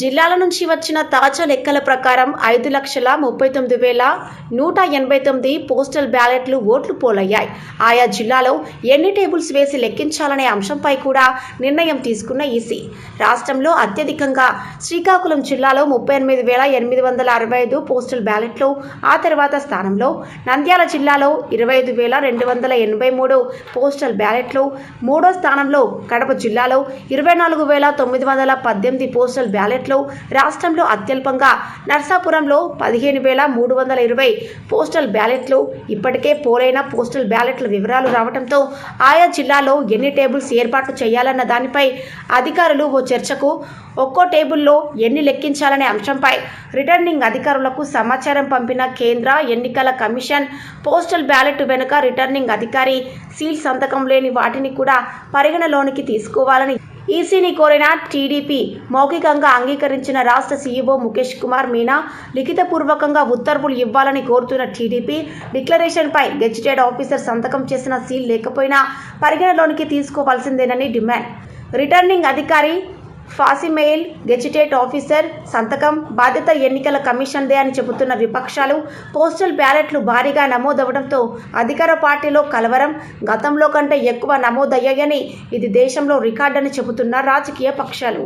జిల్లాల నుంచి వచ్చిన తాజా లెక్కల ప్రకారం ఐదు లక్షల ముప్పై తొమ్మిది వేల నూట ఎనభై తొమ్మిది పోస్టల్ బ్యాలెట్లు ఓట్లు పోలయ్యాయి. ఆయా జిల్లాలో ఎన్ని టేబుల్స్ వేసి లెక్కించాలనే అంశంపై కూడా నిర్ణయం తీసుకున్న ఈసీ. రాష్ట్రంలో అత్యధికంగా శ్రీకాకుళం జిల్లాలో ముప్పై ఎనిమిది వేల ఎనిమిది వందల అరవై ఐదు పోస్టల్ బ్యాలెట్లు ఆ తర్వాత స్థానంలో నంద్యాల జిల్లాలో ఇరవై ఐదు వేల రెండు వందల ఎనభై మూడు పోస్టల్ బ్యాలెట్లు మూడో స్థానంలో కడప జిల్లాలో ఇరవై నాలుగు వేల తొమ్మిది వందల పద్దెనిమిది పోస్టల్ బ్యాలెట్లు రాష్ట్రంలో అత్యల్పంగా నర్సాపురంలో పదిహేను వేల మూడు వందల ఇరవై పోస్టల్ బ్యాలెట్లు ఇప్పటికే పోలైన పోస్టల్ బ్యాలెట్ల వివరాలు రావడంతో ఆయా జిల్లాలో ఎన్ని టేబుల్స్ ఏర్పాటు చేయాలన్న దానిపై అధికారులు ఓ చర్చకు ఒక్కో టేబుల్లో ఎన్ని లెక్కించాలనే అంశంపై రిటర్నింగ్ అధికారులకు సమాచారం పంపిన కేంద్ర ఎన్నికల కమిషన్ పోస్టల్ బ్యాలెట్ వెనుక రిటర్నింగ్ అధికారి సీల్ సంతకం లేని వాటిని కూడా పరిగణలోనికి తీసుకోవాలని ఈసీని కోరిన టీడీపీ మౌఖికంగా అంగీకరించిన రాష్ట్ర సీఈఓ ముఖేష్ కుమార్ మీనా లిఖితపూర్వకంగా ఉత్తర్వులు ఇవ్వాలని కోరుతున్న టీడీపీ డిక్లరేషన్పై గెజిటెడ్ ఆఫీసర్ సంతకం చేసిన సీల్ లేకపోయినా పరిగణలోనికి తీసుకోవాల్సిందేనని డిమాండ్. రిటర్నింగ్ అధికారి ఫాసిమెయిల్ గెజిటేట్ ఆఫీసర్ సంతకం బాధ్యత ఎన్నికల కమిషన్దే అని చెబుతున్న విపక్షాలు పోస్టల్ బ్యాలెట్లు భారీగా నమోదవడంతో అధికార పార్టీలో కలవరం గతంలో కంటే ఎక్కువ నమోదయ్యాయని ఇది దేశంలో రికార్డని చెబుతున్న రాజకీయ పక్షాలు.